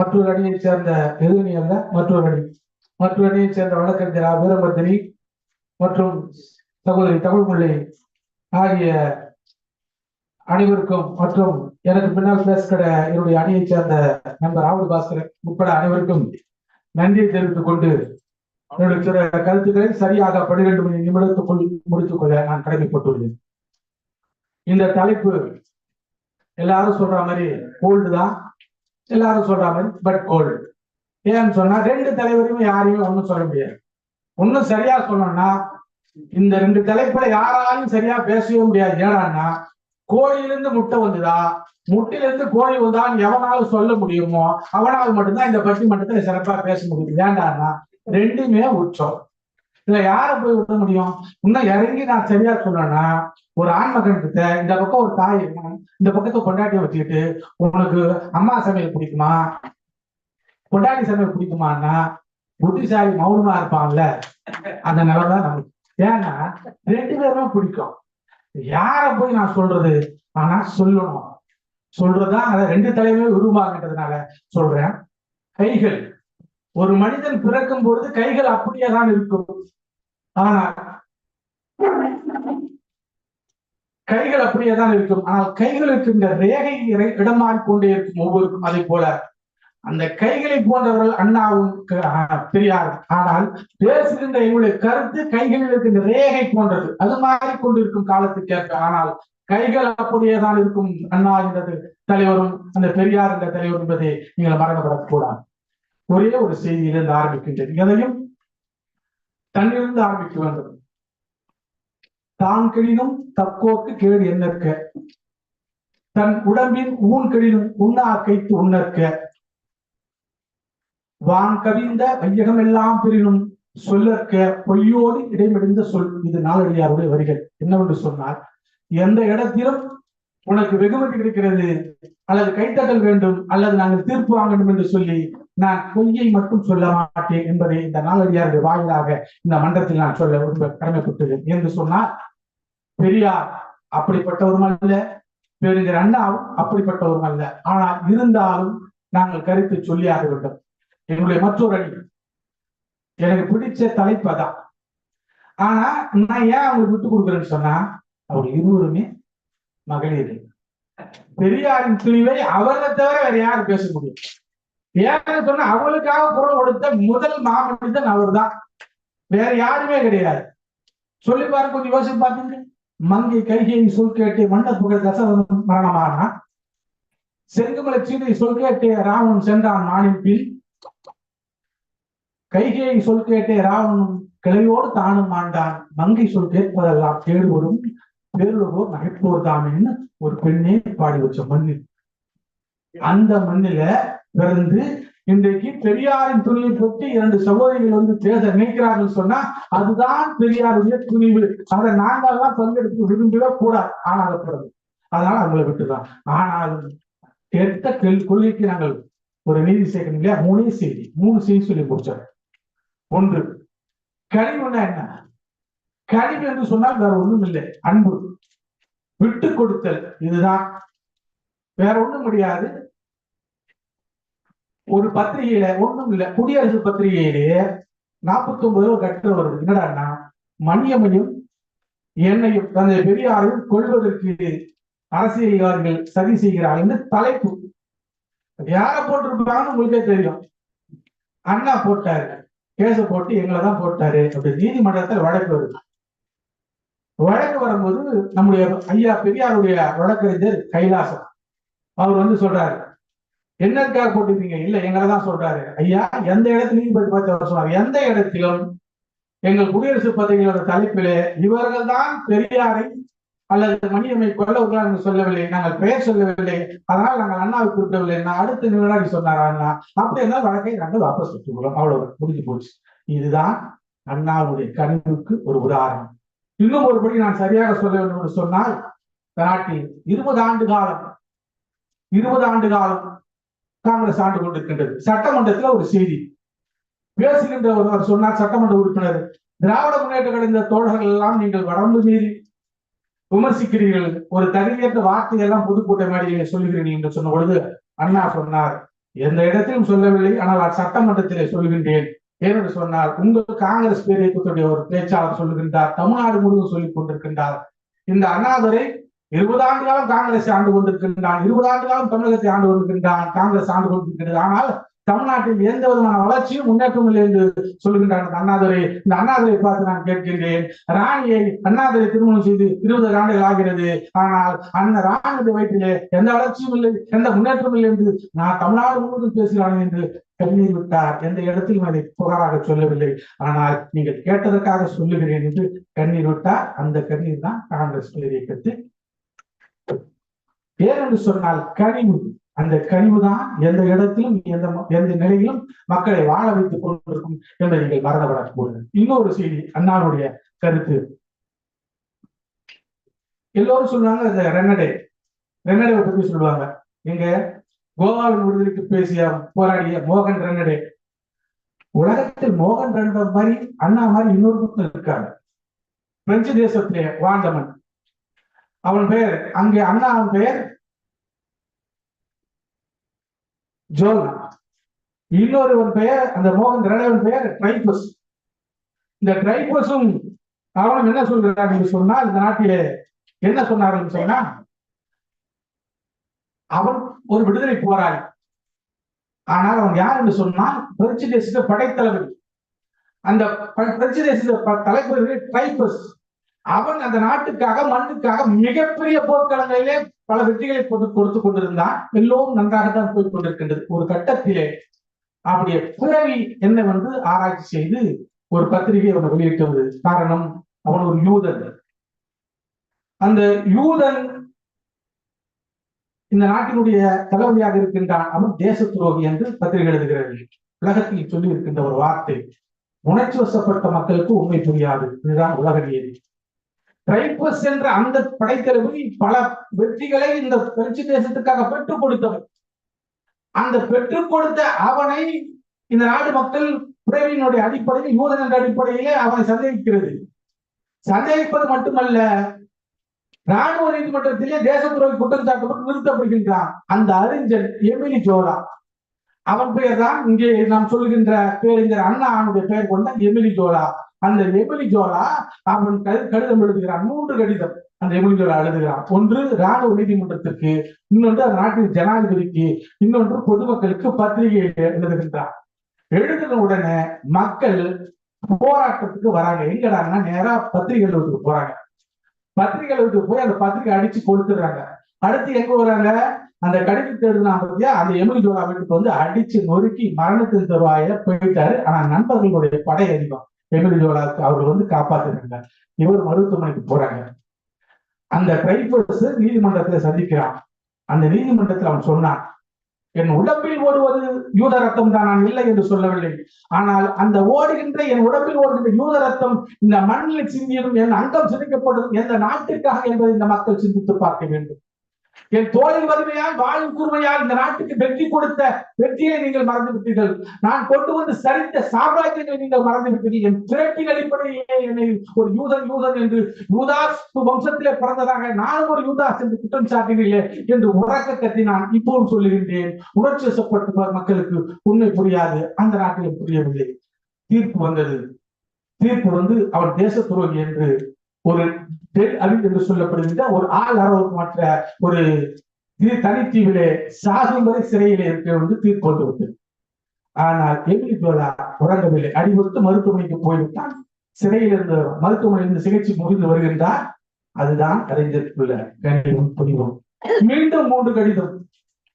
மற்றொரு அணியைச் சேர்ந்த எதிரணி அல்ல மற்றொரு அணி. மற்றொரு அணியைச் சேர்ந்த வழக்கறிஞர் வீரபத்தினி மற்றும் சகோதரி தமிழ்மொழி ஆகிய அனைவருக்கும் மற்றும் எனக்கு பின்னால் பேசுகிற என்னுடைய அணியைச் சேர்ந்த நண்பர் ராகுல் பாஸ்கரன் உட்பட அனைவருக்கும் நன்றியை தெரிவித்துக் கொண்டு என்னுடைய சில கருத்துக்களை சரியாக பன்னிரண்டு மணி நிமிடத்துக்குள் முடித்துக் கொள்ள நான் கடமைப்பட்டுள்ளேன். இந்த தலைப்பு எல்லாரும் சொல்ற மாதிரி கோல்டு தான். எல்லாரும் சொல்ற மாதிரி பட் கோல்டு ஏன்னு சொன்னா ரெண்டு தலைவரையும் யாரையும் ஒண்ணும் சொல்ல முடியாது. ஒன்னும் சரியா சொல்லணும்னா இந்த ரெண்டு தலைப்புல யாராலையும் சரியா பேசவே முடியாது. ஏடான்னா கோழியிலிருந்து முட்டை வந்துதா? முட்டையிலிருந்து கோழி வந்தான்னு எவனாலும் சொல்ல முடியுமோ அவனால் மட்டும்தான் இந்த பட்டிமன்றத்துல சிறப்பா பேச முடியும் ஏண்டான்னா ரெண்டுமே உச்சம். இதுல யாரை போய் விட முடியும்? இன்னும் இறங்கி நான் சரியா சொல்லணும்னா ஒரு ஆண் மகன் கிட்ட இந்த பக்கம் ஒரு தாய் இந்த பக்கத்தை கொண்டாட்டிய வச்சுக்கிட்டு உனக்கு அம்மா சமையல் பிடிக்குமா? கொண்டாடி சமையல் பிடிக்குமான்னா புத்திசாலி மௌனமா இருப்பான்ல. அந்த நிலை நமக்கு. ஏன்னா ரெண்டு பேருமே பிடிக்கும். யார போய் நான் சொல்றது? ஆனா சொல்லணும். சொல்றதுதான் அதை ரெண்டு தலைவமே உருவாகின்றதுனால சொல்றேன். கைகள். ஒரு மனிதன் பிறக்கும் பொழுது கைகள் அப்படியே தான் இருக்கும். ஆனா கைகள் அப்படியே தான் இருக்கும். ஆனால் கைகளுக்கு இந்த ரேகை இடம் மாறிக்கொண்டே இருக்கும் ஒவ்வொருக்கும். அதை போல அந்த கைகளை போன்றவர்கள் அண்ணாவும் பெரியார் ஆனால் பேசுகின்ற எங்களுடைய கருத்து கைகளில் இருக்கின்ற ரேகை போன்றது. அது மாறிக்கொண்டிருக்கும் காலத்துக்கு ஏற்ப. ஆனால் கைகள் அப்படியே தான் இருக்கும். அண்ணா என்றது தலைவரும் அந்த பெரியார் என்ற தலைவர் என்பதை நீங்கள் மரணப்படக்கூடாது ஒரே ஒரு செய்தியிலிருந்து ஆரம்பிக்கின்றது. எதையும் தன்னிலிருந்து ஆரம்பிக்க வேண்டும் தான் கெடினும் தக்கோக்கு கேடு என்னற்க தன் உடம்பின் ஊன் கெடினும் உண்ணா கைத்து உண்ணற்க. வான் கவிந்த வையகம் எல்லாம் பிரினும் சொல்லற்க. பொய்யோடு இடைமறிந்த சொல். இது நாளடியாருடைய வரிகள். என்னவென்று சொன்னால் எந்த இடத்திலும் உனக்கு வெகுமதி கிடைக்கிறது. அல்லது கைத்தட்டல் வேண்டும். அல்லது நாங்கள் தீர்ப்பு வாங்க வேண்டும் என்று சொல்லி நான் பொய்யை மட்டும் சொல்ல மாட்டேன் என்பதை இந்த நாளடியாருடைய வாயிலாக இந்த மன்றத்தில் நான் சொல்ல விரும்ப கடமைப்பட்டது என்று சொன்னால் பெரியார் அப்படிப்பட்டவரும் அல்ல பெருங்கர் அண்ணாவும் அப்படிப்பட்டவரும் அல்ல. ஆனால் இருந்தாலும் நாங்கள் கருத்து சொல்லியாக வேண்டும். என்னுடைய மற்றொரு அணி. எனக்கு பிடிச்ச தலைப்பதான் ஆனா நான் ஏன் அவங்களுக்கு விட்டு கொடுக்குறேன்னு சொன்னா அவர் இருவருமே மகளிர். பெரியாரின் துணிவை அவரை தவிர வேற யாரும் பேச முடியும். ஏன்னு சொன்னா அவளுக்காக குரல் கொடுத்த முதல் மாமனிதன் அவர்தான். வேற யாருமே கிடையாது. சொல்லி பாருங்க கொஞ்சம் யோசிச்சு பாத்தீங்க மங்கை கைகையை சொல் கேட்டு மன்ன புகழ் தசரதன் மரணமானா? செங்குமலை சீதை சொல் கேட்டு ராவணன் சென்றான் நானின் பின் கைகையை சொல் கேட்டே ராவணன் கிளையோடு தானும் ஆண்டான். மங்கை சொல் கேட்பதெல்லாம் தேடுவரும் பேருளவோர் நகைப்போர் தானேன்னு ஒரு பெண்ணே பாடி வச்ச மண்ணில். அந்த மண்ணில இருந்து இன்றைக்கு பெரியாரின் துணியை பற்றி இரண்டு சகோதரிகள் வந்து பேச நினைக்கிறார்கள் சொன்னா அதுதான் பெரியாருடைய துணிவு. அதை நாங்கள்லாம் பங்கெடுத்து விரும்பவே கூடாது ஆனால் பிறகு அதனால அவங்களை விட்டுதான். ஆனால் கெட்ட கெல் கொள்கைக்கு நாங்கள் ஒரு நீதி சேர்க்கணும் இல்லையா? மூணே செய்தி மூணு செய்தி சொல்லி முடிச்சார் ஒன்று கழிவுனா என்ன? கழிவு என்று சொன்னால் வேற ஒண்ணும் இல்லை. அன்பு. விட்டு கொடுத்தல். இதுதான். வேற ஒண்ணும் முடியாது. ஒரு பத்திரிகையில ஒண்ணும் இல்ல. குடியரசு பத்திரிகையிலேயே நாற்பத்தி ஒன்பது கட்டுரை வருது. என்னடான்னா மணியமையும் என்னையும் தந்தை பெரியாரையும் கொள்வதற்கு அரசியல்வாதிகள் சதி செய்கிறார்கள் என்று தலைப்பு. யார போட்டிருப்பாங்கன்னு உங்களுக்கே தெரியும். அண்ணா போட்டாரு. கேச போட்டு எங்களை தான் போட்டாரு. அப்படி நீதிமன்றத்தில் வழக்கு வருது. வழக்கு வரும்போது நம்முடைய ஐயா பெரியாருடைய வழக்கறிஞர் கைலாசம். அவர் வந்து சொல்றாரு என்னக்காக போட்டிருக்கீங்க இல்ல எங்களை தான் சொல்றாரு. ஐயா எந்த இடத்துல போய் பார்த்து அவர் சொன்னார். எந்த இடத்திலும் எங்கள் குடியரசு பதவிகளோட தலைப்பிலே இவர்கள் தான் பெரியாரை அல்லது மணியம்மை கொல்லவர்களா என்று சொல்லவில்லை நாங்கள் பெயர் சொல்லவில்லை. அதனால் நாங்கள் அண்ணாவை குறிப்பிடவில்லை நான் அடுத்த நிமிடம் சொன்னார் அண்ணா. அப்படி இருந்தால் வழக்கை நாங்கள் வாபஸ் பெற்றுக்கொள்ளும் அவ்வளவு முடிஞ்சு போச்சு. இதுதான் அண்ணாவுடைய கனிவுக்கு ஒரு உதாரணம். இன்னும் ஒருபடி நான் சரியாக சொல்ல வேண்டும் என்று சொன்னால் நாட்டில் இருபது ஆண்டு காலம் இருபது ஆண்டு காலம் காங்கிரஸ் ஆண்டு கொண்டிருக்கின்றது. சட்டமன்றத்தில் ஒரு செய்தி. பேசுகின்ற ஒருவர் சொன்னார் சட்டமன்ற உறுப்பினர் திராவிட முன்னேற்ற கலைஞர் தோழர்கள் எல்லாம் நீங்கள் வரம்பு மீறி விமர்சிக்கிறீர்கள். ஒரு தகுதியற்ற வார்த்தையெல்லாம் பொதுக்கூட்ட மேடையில சொல்லுகிறீர்கள் என்று சொன்ன பொழுது அண்ணா சொன்னார் எந்த இடத்திலும் சொல்லவில்லை ஆனால் சட்டமன்றத்திலே சொல்கின்றேன் ஏனென்று சொன்னால் உங்கள் காங்கிரஸ் பேரியக்கத்துடைய ஒரு பேச்சாளர் சொல்லுகின்றார் தமிழ்நாடு முழுவதும் சொல்லிக் கொண்டிருக்கின்றார். இந்த அண்ணாதுரை இருபது ஆண்டு காலம் காங்கிரஸ் ஆண்டு கொண்டிருக்கின்றான் இருபது ஆண்டு காலம் தமிழகத்தை ஆண்டு கொண்டிருக்கின்றான் காங்கிரஸ் ஆண்டு கொண்டிருக்கிறது ஆனால் தமிழ்நாட்டில் எந்த விதமான வளர்ச்சியும் முன்னேற்றம் இல்லை என்று சொல்லுகின்றார் அண்ணாதுரை. இந்த அண்ணாதுரை பார்த்து நான் கேட்கின்றேன். ராணியை அண்ணாதுரை திருமணம் செய்து இருபது ஆண்டுகள் ஆகிறது. ஆனால் அந்த ராணியுடைய வயிற்றிலே எந்த வளர்ச்சியும் இல்லை எந்த முன்னேற்றம் இல்லை என்று நான் தமிழ்நாடு முழுவதும் பேசுகிறான் என்று கண்ணீர் விட்டார். எந்த இடத்திலும் அதை புகாராக சொல்லவில்லை. ஆனால் நீங்கள் கேட்டதற்காக சொல்லுகிறேன் என்று கண்ணீர் விட்டார். அந்த கண்ணீர் தான் காங்கிரஸ் இயக்கத்தில் ஏனென்று சொன்னால் கனிவு. அந்த கனிவு தான் எந்த இடத்திலும் எந்த எந்த நிலையிலும் மக்களை வாழ வைத்துக் கொண்டிருக்கும் என்று நீங்கள் மறந்துவிடக்கூடாது இன்னொரு செய்தி அண்ணாவுடைய கருத்து. எல்லோரும் சொல்லுவாங்க இந்த ரெனடே. ரென்னடேவை பத்தி சொல்லுவாங்க. எங்க கோவாவின் விடுதலைக்கு பேசிய போராடிய மோகன் ரெனடே. உலகத்தில் மோகன் ரென்னடே மாதிரி அண்ணா மாதிரி இன்னொரு புத்தம் இருக்காங்க பிரெஞ்சு தேசத்திலே வாழ்ந்தவன். அவன் பெயர் அங்கே அண்ணா அவன் பெயர்? ஜோல்னா இன்னொருவன் பெயர் அந்த மோகன் ரெனவன் பெயர் ட்ரைபஸ் இந்த ட்ரைபஸும் அவனும் என்ன சொல்கிறார் என்று சொன்னால் இந்த நாட்டிலே என்ன சொன்னார்கள் சொன்னா அவன் ஒரு விடுதலை போராளி. ஆனால் அவன் யார் என்று சொன்னால் பிரெஞ்சு தேசிய படைத்தளபதி அந்த பிரெஞ்சு தேசிய தலைவர் ட்ரைபஸ் அவன் அந்த நாட்டுக்காக மண்ணுக்காக மிகப்பெரிய போர்க்களங்களிலே பல வெற்றிகளை போட்டு கொடுத்து கொண்டிருந்தான். எல்லோரும் நன்றாகத்தான் போய் கொண்டிருக்கின்றது. ஒரு கட்டத்திலே அவனுடைய பிறவி வந்து ஆராய்ச்சி செய்து ஒரு பத்திரிகை அவனை வெளியிட்டது காரணம் அவன் ஒரு யூதன். அந்த யூதன் இந்த நாட்டினுடைய தளபதியாக இருக்கின்றான். அவன் தேச துரோகி என்று பத்திரிகை எழுதுகிறது உலகத்தில் சொல்லி இருக்கின்ற ஒரு வார்த்தை உணர்ச்சி வசப்பட்ட மக்களுக்கு உண்மை புரியாது. இதுதான் உலக நீதி ட்ரைபஸ் என்ற அந்த படைத்தளபதி பல வெற்றிகளை இந்த பிரெஞ்சு தேசத்துக்காக பெற்றுக் கொடுத்தவன் அந்த பெற்றுக் கொடுத்த அவனை இந்த நாடு மக்கள் பிறவியினுடைய அடிப்படையில் யூதன் என்ற அடிப்படையிலே அவனை சந்தேகிக்கிறது. சந்தேகிப்பது மட்டுமல்ல ராணுவ நீதிமன்றத்திலே தேச துறை குற்றம் சாட்டப்பட்டு நிறுத்தப்படுகின்றான். அந்த அறிஞர் எமிலி ஜோலா. அவன் பெயர் தான் இங்கே நாம் சொல்கின்ற பேரிஞர் அண்ணா அவனுடைய பெயர் கொண்ட எமிலி ஜோலா. அந்த எமிலி ஜோலா அவன் கடிதம் எழுதுகிறான். மூன்று கடிதம் அந்த எமிலி ஜோலா எழுதுகிறான். ஒன்று ராணுவ நீதிமன்றத்திற்கு இன்னொன்று அந்த நாட்டின் ஜனாதிபதிக்கு இன்னொன்று பொதுமக்களுக்கு பத்திரிகை எழுதுகின்றான். எழுதின உடனே மக்கள் போராட்டத்துக்கு வராங்க. எங்கடாங்கன்னா நேரா பத்திரிகை எழுதுக்கு போறாங்க. பத்திரிகை எழுதுக்கு போய் அந்த பத்திரிகை அடிச்சு கொடுத்துடுறாங்க அடுத்து எங்க வராங்க? அந்த கடிதத்தை எழுதினா பத்தியா? அந்த எமிலி ஜோலா வீட்டுக்கு வந்து அடிச்சு நொறுக்கி மரணத்தின் தருவாயில போயிட்டாரு. ஆனா நண்பர்களுடைய படை அதிகம் எமிலி ஜோலாவுக்கு அவர்கள் வந்து காப்பாத்துறாங்க. இவர் மருத்துவமனைக்கு போறாங்க. அந்த ட்ரைபர்ஸ் நீதிமன்றத்துல சந்திக்கிறான். அந்த நீதிமன்றத்தில் அவன் சொன்னான் என் உடம்பில் ஓடுவது யூத ரத்தம் தான் நான் இல்லை என்று சொல்லவில்லை. ஆனால் அந்த ஓடுகின்ற என் உடம்பில் ஓடுகின்ற யூத ரத்தம் இந்த மண்ணில் சிந்தியதும் என் அங்கம் சிதைக்கப்பட்டதும் எந்த நாட்டுக்காக என்பதை இந்த மக்கள் சிந்தித்து பார்க்க வேண்டும். என் தோழின் வறுமையால் வாழும் கூர்மையால் இந்த நாட்டுக்கு வெற்றி கொடுத்த வெற்றியை நீங்கள் மறந்து விட்டீர்கள் நான் கொண்டு வந்து சரித்த சாம்ராஜ்யங்களை நீங்கள் மறந்து விட்டீர்கள் என் பிறப்பின் அடிப்படையிலே என்னை ஒரு யூதன் யூதன் என்று யூதாஸ் வம்சத்திலே பிறந்ததாக நானும் ஒரு யூதாஸ் என்று குற்றம் சாட்டினீர்களே என்று உறக்க கத்தி நான் இப்போதும் சொல்லுகின்றேன். உணர்ச்சி வசப்பட்டு மக்களுக்கு உண்மை புரியாது. அந்த நாட்டிலும் புரியவில்லை. தீர்ப்பு வந்தது. தீர்ப்பு வந்து அவர் தேச துரோகி என்று ஒரு டெல் என்று சொல்லப்படுகின்ற ஒரு ஆள் மற்ற ஒரு தனித்தீவிலே சாகும் வரை சிறையிலே இருக்க வந்து தீர்க்கொண்டு கொண்டு விட்டது ஆனால் எமிலி ஜோலா உறங்கவில்லை. அடிபட்டு மருத்துவமனைக்கு போய்விட்டான். சிறையில் இருந்த மருத்துவமனையில் சிகிச்சை முடிந்து வருகின்றார். அதுதான் அறிஞருக்குள்ள கணிதம் புரிவோம் மீண்டும் மூன்று கடிதம்.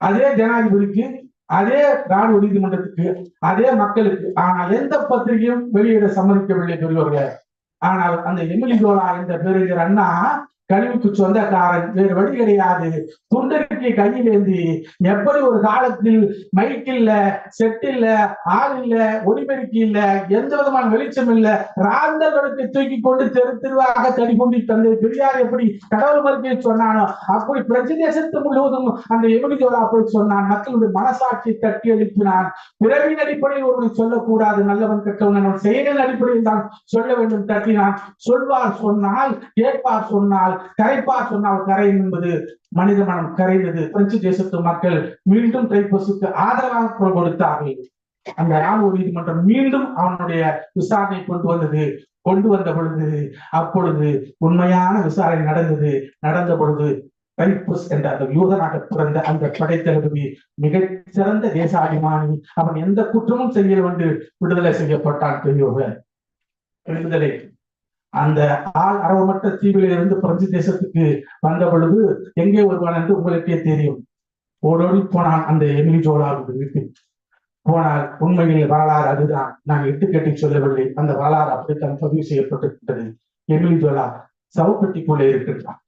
அதே ஜனாதிபதிக்கு அதே ராணுவ நீதிமன்றத்துக்கு அதே மக்களுக்கு ஆனால் எந்த பத்திரிகையும் வெளியிட சம்மதிக்கவில்லை பெரியவர்களே ஆனால் அந்த எமிலி ஜோலா என்ற பேருகிற அண்ணா கழிவுக்கு சொந்தக்காரன் வேறு வழி கிடையாது. துண்டறிக்கை கையில் ஏந்தி எப்படி ஒரு காலத்தில் மைக் இல்ல செட் இல்ல ஆள் இல்ல ஒளிபெருக்கி இல்ல எந்த விதமான வெளிச்சம் இல்ல ராந்தர்களுக்கு தூக்கி கொண்டு தெரு தெருவாக தடி கொண்டு தந்தை பெரியார் எப்படி கடவுள் மறுப்பை சொன்னானோ அப்படி பிரஜதேசத்து முழுவதும் அந்த எமிலி போய் சொன்னான். மக்களுடைய மனசாட்சி தட்டி எழுப்பினான். பிறவின் அடிப்படையில் ஒருவன் சொல்லக்கூடாது. நல்லவன் கெட்டவன் செயலின் அடிப்படையில் தான் சொல்ல வேண்டும் தட்டினான். சொல்வார் சொன்னால் கேட்பார் சொன்னால் கரைப்பா சொன்னால் கரையும் என்பது மனித மனம் கரைந்தது. பிரெஞ்சு தேசத்து மக்கள் மீண்டும் கைப்பசுக்கு ஆதரவாக குரல் கொடுத்தார்கள். அந்த ராணுவ நீதிமன்றம் மீண்டும் அவனுடைய விசாரணை கொண்டு வந்தது. கொண்டு வந்த பொழுது அப்பொழுது உண்மையான விசாரணை நடந்தது. நடந்த பொழுது டைப்பஸ் என்ற அந்த யூதனாக பிறந்த அந்த படைத்தளபதி மிகச் சிறந்த தேசாபிமானி. அவன் எந்த குற்றமும் செய்ய என்று விடுதலை செய்யப்பட்டான் பெரியவர் விடுதலை அந்த ஆள் அரவமற்ற தீவில இருந்து பிரெஞ்சு தேசத்துக்கு வந்த பொழுது எங்கே வருவான் என்று உங்களுக்கே தெரியும். ஓடோடி போனான் அந்த எமிலி ஜோலாவுடைய வீட்டுக்கு போனால் உண்மையில் வரலாறு அதுதான். நான் எட்டு கட்டி சொல்லவில்லை. அந்த வரலாறு அப்படித்தான் பதிவு செய்யப்பட்டிருக்கிறது. எமிலி ஜோலா சவப்பெட்டிக்குள்ளே இருக்கின்றான்.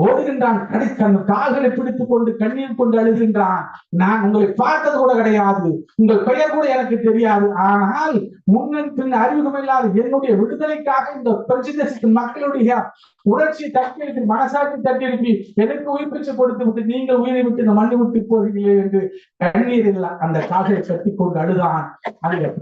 ஓடுகின்றான் கடை தன் கால்களை பிடித்துக் கொண்டு கண்ணீர் கொண்டு அழுகின்றான். நான் உங்களை பார்த்தது கூட கிடையாது. உங்கள் பெயர் கூட எனக்கு தெரியாது. ஆனால் முன்னின் பின் அறிமுகம் இல்லாத என்னுடைய விடுதலைக்காக இந்த பிரெஞ்சு மக்களுடைய உணர்ச்சி தட்டி மனசாட்சி தட்டி எழுப்பி எனக்கு உயிர்ப்பிச்சு கொடுத்து விட்டு நீங்கள் உயிரை விட்டு இந்த மண்ணை விட்டு போகிறீர்களே என்று கண்ணீர் அந்த கால்களை கட்டி கொண்டு அழுதான் அந்த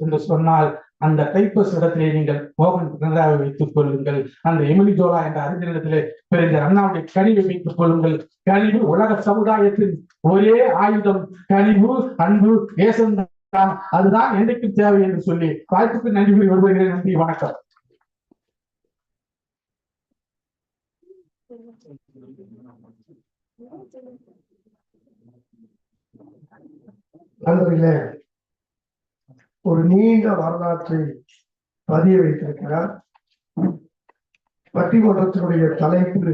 என்று சொன்னால் அந்த டைப்பஸ் இடத்திலே நீங்கள் மோகன் பினராவை வைத்துக் கொள்ளுங்கள். அந்த எமிலி ஜோலா என்ற அறிஞரிடத்திலே பிறந்த அண்ணாவுடைய கனிவை வைத்துக் கொள்ளுங்கள். கனிவு உலக சமுதாயத்தின் ஒரே ஆயுதம். கனிவு அன்பு தேசம்தான் அதுதான் என்றைக்கும் தேவை என்று சொல்லி வாய்ப்புக்கு நன்றி கூறி வருகிறேன் நன்றி வணக்கம். நண்பர்களே ஒரு நீண்ட வரலாற்றை பதிய வைத்திருக்கிறார். பட்டிமன்றத்தினுடைய தலைப்பு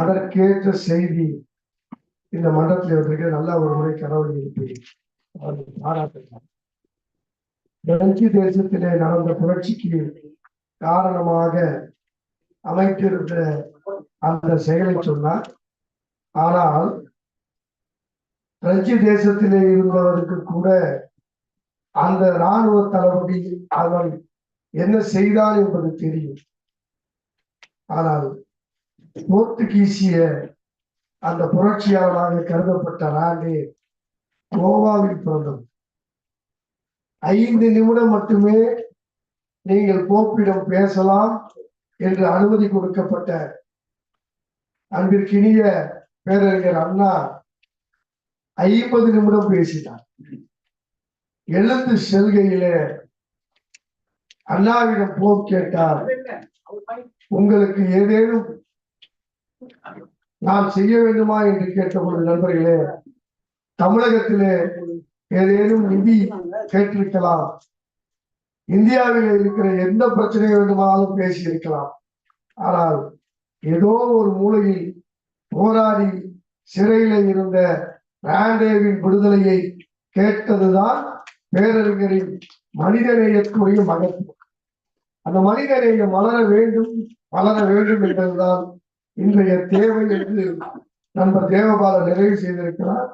அதற்கேற்ற செய்தி இந்த மன்றத்தில் வந்திருக்க நல்ல ஒரு முறை கடவுள் எழுப்பி அவர்கள் பாராட்டுகிறார். பிரெஞ்சு தேசத்திலே நடந்த புரட்சிக்கு காரணமாக அமைத்திருந்த அந்த செயலை சொன்னார். ஆனால் பிரெஞ்சு தேசத்திலே இருந்தவருக்கு கூட அந்த ராணுவ தளபதி அவன் என்ன செய்தான் என்பது தெரியும். ஆனால் போர்த்துகீசிய அந்த புரட்சியாளராக கருதப்பட்ட ராண்டே கோவாவில் பிறந்தவர் ஐந்து நிமிடம் மட்டுமே நீங்கள் போப்பிடம் பேசலாம் என்று அனுமதி கொடுக்கப்பட்ட அன்பிற்கினிய பேரறிஞர் அண்ணா ஐம்பது நிமிடம் பேசினார். எழுந்து செல்கையிலே அண்ணாவிடம் போப் கேட்டார். உங்களுக்கு ஏதேனும் நான் செய்ய வேண்டுமா என்று கேட்டபோது நண்பர்களே தமிழகத்திலே ஏதேனும் நிதி கேட்டிருக்கலாம். இந்தியாவில் இருக்கிற எந்த பிரச்சனை வேண்டுமானாலும் பேசியிருக்கலாம். ஆனால் ஏதோ ஒரு மூலையில் போராடி சிறையில இருந்த ராண்டேவின் விடுதலையை கேட்டதுதான் பேரறிஞரின் மனிதநேயத்துடைய மகத்துவம் அந்த மனிதநேயம் மலர வேண்டும் வளர வேண்டும் என்பதுதான் இன்றைய தேவை என்று நண்பர் தேவபாலன் நிறைவு செய்திருக்கிறார்.